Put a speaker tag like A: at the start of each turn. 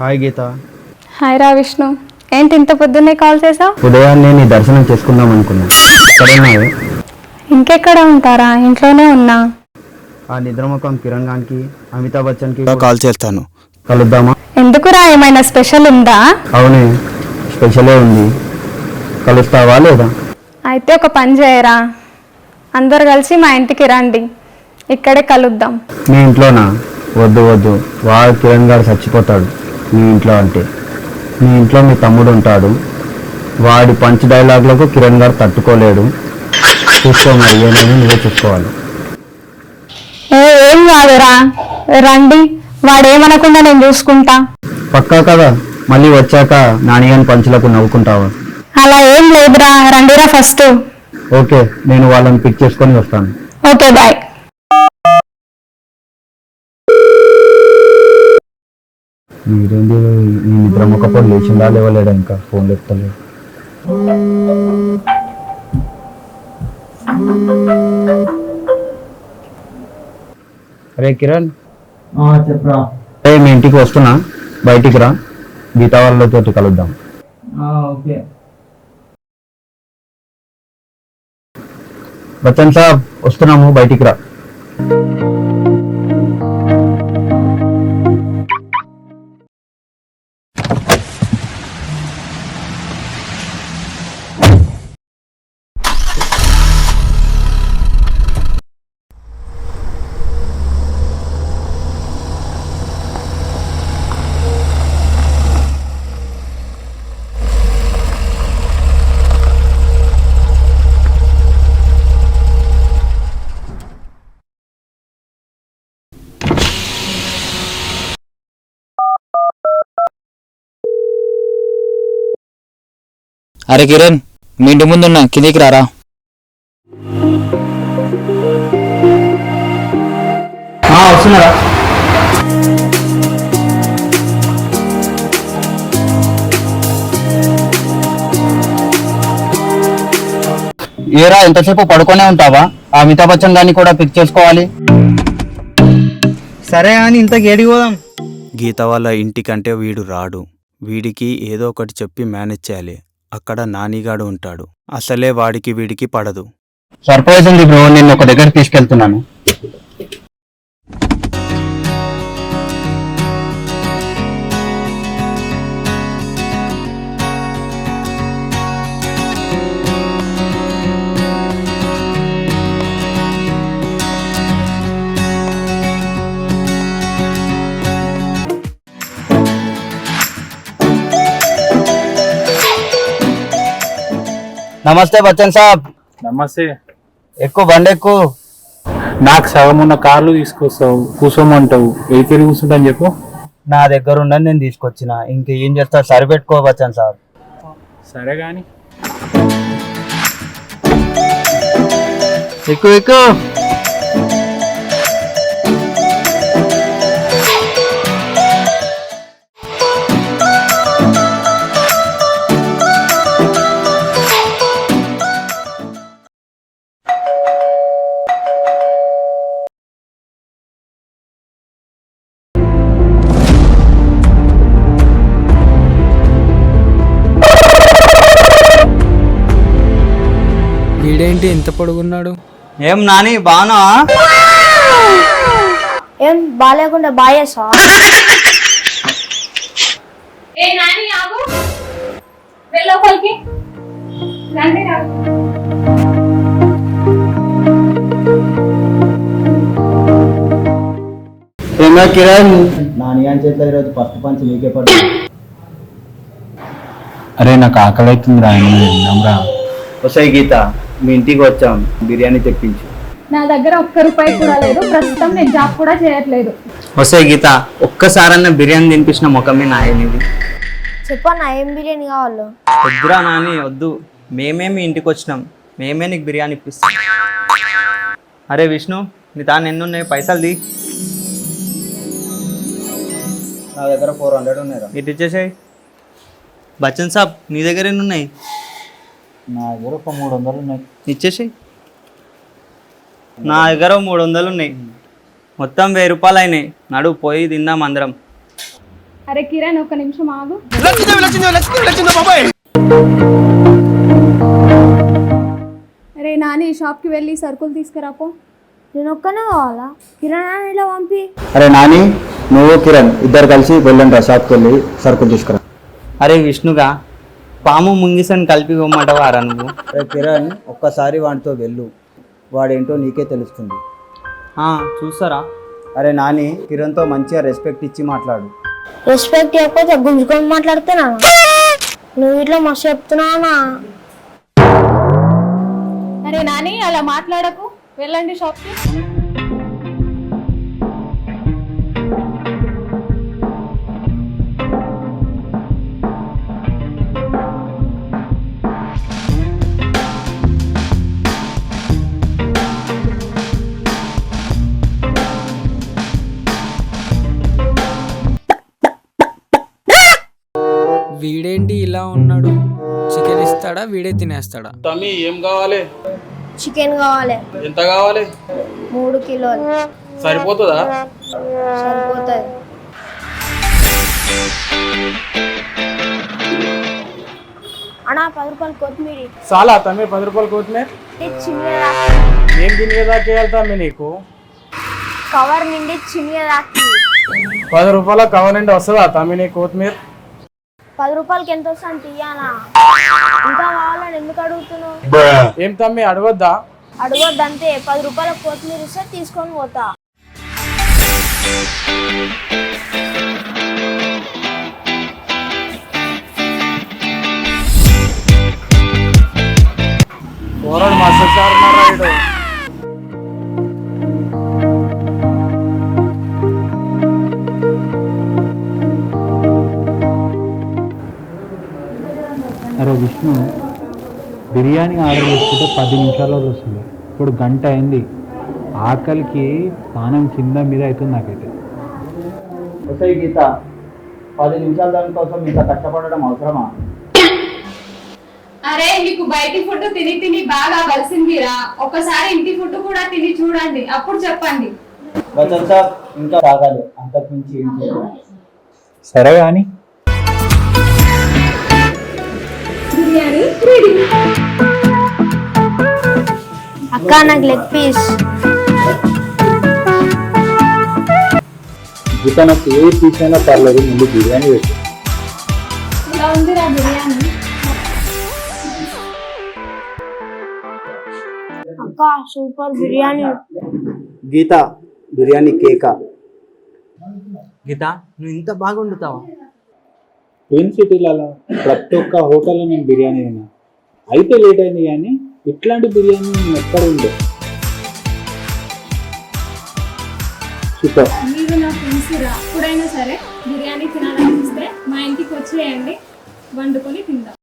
A: Hi గీత.
B: Hi రా విష్ణు ఏంటి ఇంత పొద్దున్నే కాల్ చేసావు?
A: ఉదయాన్నే నీ దర్శనం చేసుకుందాం అనుకున్నాను ఇక్కడ ఉన్నావు
B: ఇంకెక్కడ ఉంటారా? ఇంట్లోనే ఉన్నా.
A: ఆ నిద్రముఖం కిరణ్ ఖాన్కి అమితాబ్ బచ్చన్కి
C: కాల్ చేస్తాను.
A: కలుద్దామా?
B: ఎందుకురా ఏమైనా స్పెషల్ ఉందా?
A: అవునే స్పెషలే ఉంది. కలుస్తావా లేదా?
B: అయితే ఒక పని చేయరా. అందరు కలిసి మా ఇంటికి రండి. ఇక్కడే కలుద్దాం.
A: మీ ఇంట్లోనా? వద్దు వద్దు. వాడు కిరణ్ గారు చచ్చిపోతాడు. మీ ఇంట్లో అంటే. మీ ఇంట్లో మీ తమ్ముడు ఉంటాడు. వాడి పంచ్ డైలాగులకు కిరణ్ గారు తట్టుకోలేడు. చూసుకో మరి ఏమైనా నువ్వే చూసుకోవాలి.
B: ఏ ఏం కాదురా. రండి వాడేమనకుండా నేను చూసుకుంటా.
A: పక్కా కదా? మళ్ళీ వచ్చాక నానిగాని పంచులకు నవ్వుకుంటావా?
B: అలా ఏం లేదురా. రండిరా ఫస్ట్.
A: ఓకే నేను వాళ్ళని పిక్ చేసుకొని వస్తాను.
B: Okay bye.
A: మీరేంటి ఈ నిద్ర మొక్కపోతే లేచిందా లేవలేడా ఇంకా? ఫోన్ లేపుతలేదు. అరే కిరణ్.
D: చెప్పరా.
A: మీ ఇంటికి వస్తున్నా? బయటికి రా. గీతా వాళ్ళతో కలుద్దాం.
D: ఓకే.
A: బచ్చన్ సాబ్ వస్తున్నాము బయటికి రా.
C: అరే కిరణ్ మీ ఇంటి ముందున్నా కిందికి రారా.
A: వస్తున్నారా? ఏరా ఎంతసేపు పడుకొనే ఉంటావా? ఆ అమితాబ్ బచ్చన్ గారిని కూడా పిక్ చేసుకోవాలి.
D: సరే అని ఇంతకు ఏడికి పోదాం.
C: గీత వాళ్ళ ఇంటికంటే వీడు రాడు. వీడికి ఏదో ఒకటి చెప్పి మేనేజ్ చేయాలి. అక్కడ నానిగాడు ఉంటాడు. అసలే వాడికి వీడికి పడదు.
A: సర్ప్రైజ్ ఉంది బ్రో నేను ఒక దగ్గర తీసుకెళ్తున్నాను. నమస్తే బచ్చన్ సాబ్.
E: నమస్తే.
A: ఎక్కువ బండి ఎక్కువ
E: నాకు సగం ఉన్న కార్లు తీసుకొస్తావు కూర్చోమంటావు ఏ తిరిగి కూర్చుంటా అని చెప్పు.
A: నా దగ్గర ఉండని నేను తీసుకొచ్చిన. ఇంక ఏం చేస్తా సరిపెట్టుకో బచ్చన్ సాబ్.
E: సరే కానీ
A: ఎక్కువ ఎక్కువ
D: వీడేంటి ఎంత పొడుగున్నాడు?
A: ఏం నాని బానా?
F: ఏం బాగాలేకుండా బాయేసా?
B: ఏ నాని ఆగు. వెళ్ళోపలికి రండి రా.
A: ఏమో కిరణ్? నాని అని చేతిలో ఈరోజు ఫస్ట్ పంచ్ నీకే పడు
E: అరే నాకు ఆకలి అవుతుంది రా రా
A: వస్తాయి గీత. మీ ఇంటికి వచ్చాం. బిర్యానీ తెప్పించు.
B: నా దగ్గర ఒక్క రూపాయి కూడా లేదు. ప్రస్తుతం నేను జాబ్ కూడా చేయట్లేదు.
A: వస్తాయి గీత ఒక్కసారన్నా బిర్యానీ తినిపించిన ముఖమే నాయనిది.
F: చెప్పన్నా ఏం బిర్యానీ కావాలో?
G: వద్దురా నాని వద్దు. మేమే మీ ఇంటికి వచ్చినాం. మేమే నీకు బిర్యానీ ఇప్పిస్తాం. అరే విష్ణు నీ తాను ఎన్ని ఉన్నాయి పైసలు ది
A: నా దగ్గర ఫోర్ హండ్రెడ్ ఉన్నాయిరా.
G: ఇటు ఇచ్చేసాయి. బచ్చన్ సాబ్ నీ దగ్గర ఎన్ని ఉన్నాయి
A: నా దగ్గర ఒక మూడు వందలు ఉన్నాయి.
G: ఇచ్చేసాయి నా దగ్గర మూడు వందలు ఉన్నాయి మొత్తం వెయ్యి రూపాయలు అయినాయి నడు పోయి తిందాం అందరం.
H: అరే కిరణ్ ఒక్క నిమిషం ఆగు. అరే నాని షాప్కి వెళ్ళి సరుకులు తీసుకురాపో
F: నేను ఒక్కనే కావాలా? కిరాణా ఇలా పంపి.
A: అరే నాని నువ్వు కిరణ్ ఇద్దరు కలిసి వెళ్ళండి రా షాప్కి వెళ్ళి సరుకులు తీసుకురా.
G: అరే విష్ణుగా పాము ముంగిసని కలిపి ఇవ్వమంటావారా నువ్వు?
A: కిరణ్ ఒక్కసారి వాడితో వెళ్ళు. వాడేంటో నీకే తెలుస్తుంది.
G: ఆ, చూస్తారా?
A: అరే నాని కిరణ్తో మంచిగా రెస్పెక్ట్ ఇచ్చి మాట్లాడు.
F: రెస్పెక్ట్ ఇవ్వకపోతే గుంజుకొని మాట్లాడుతున్నా నువ్వు ఇట్లా మస్తు చెప్తున్నానా?
H: అరే నాని అలా మాట్లాడకు. వెళ్ళండి షాప్కి.
D: ఇలా ఉన్నాడు? చికెన్ ఇస్తాడా? వీడే తినేస్తాడా?
I: తమ్మి ఏం కావాలి?
F: చికెన్ కావాలి.
I: ఎంత కావాలి?
F: మూడు కిలోలు.
I: సరిపోతుందా?
F: సరిపోతుంది అన్నా పది రూపాయలు కొత్తిమీర
I: చాలా తమ్మి పది రూపాయలు
F: చిన్నదా
I: ఏం తినేదాకా వెళ్తామి నీకు?
F: కవర్ నిండి చిన్నదాకి
I: పది రూపాయల కవర్ నుండి వస్తుందా తమ్మి నీ కొత్తిమీర?
F: పది రూపాయలకి ఎంత వస్తాను తీయానా ఇంకా కావాలని ఎందుకు అడుగుతున్నావు?
I: ఏం తమ్మి అడగొద్దా?
F: అడగొద్దంతే. పది రూపాయల కొత్తిమీర ఇస్తే తీసుకొని పోతా.
E: బిర్యానీ ఆర్డర్ చేసుకుంటే పది నిమిషాల్లో వస్తుంది. ఇప్పుడు గంట అయింది. ఆకలికి పానం కింద మీద అవుతుంది నాకైతే.
A: వస్తాయి గీత. పది నిమిషాల దానికోసం ఇంత కష్టపడడం అవసరమా?
H: అరే మీకు బయటి ఫుడ్ తిని తిని బాగా కలిసిందిరా. ఒకసారి ఇంటి ఫుడ్ కూడా తిని చూడండి. అప్పుడు చెప్పండి.
A: వచన్ సార్ ఇంకా తాగాలి అంతకు మించి ఏం చేయలేదు.
E: సరే కానీ
H: బిర్యానీ రెడీ
F: అక్క నాకు లెగ్ పీస్
E: గీత నాకు ఏ తీసినా పర్లేదు ముందు బిర్యానీ పెట్టు
H: ఇలా ఉందిరా బిర్యానీ
F: అక్క సూపర్ బిర్యానీ
A: గీత బిర్యానీ కేక
G: గీత నువ్వు ఇంత బాగా వండుతావా
E: ట్విన్ సిటీలలో ప్రతి ఒక్క హోటల్లో నేను బిర్యానీ తిన్నా. అయితే లేట్ అయింది కానీ ఇట్లాంటి బిర్యానీ నేను ఎక్కడ ఉండే? సూపర్
H: మీరు నా ఫ్రెండ్స్ రా. ఎప్పుడైనా సరే బిర్యానీ తినాలనిపిస్తే మా ఇంటికి వచ్చేయండి. వండుకొని తిందాం.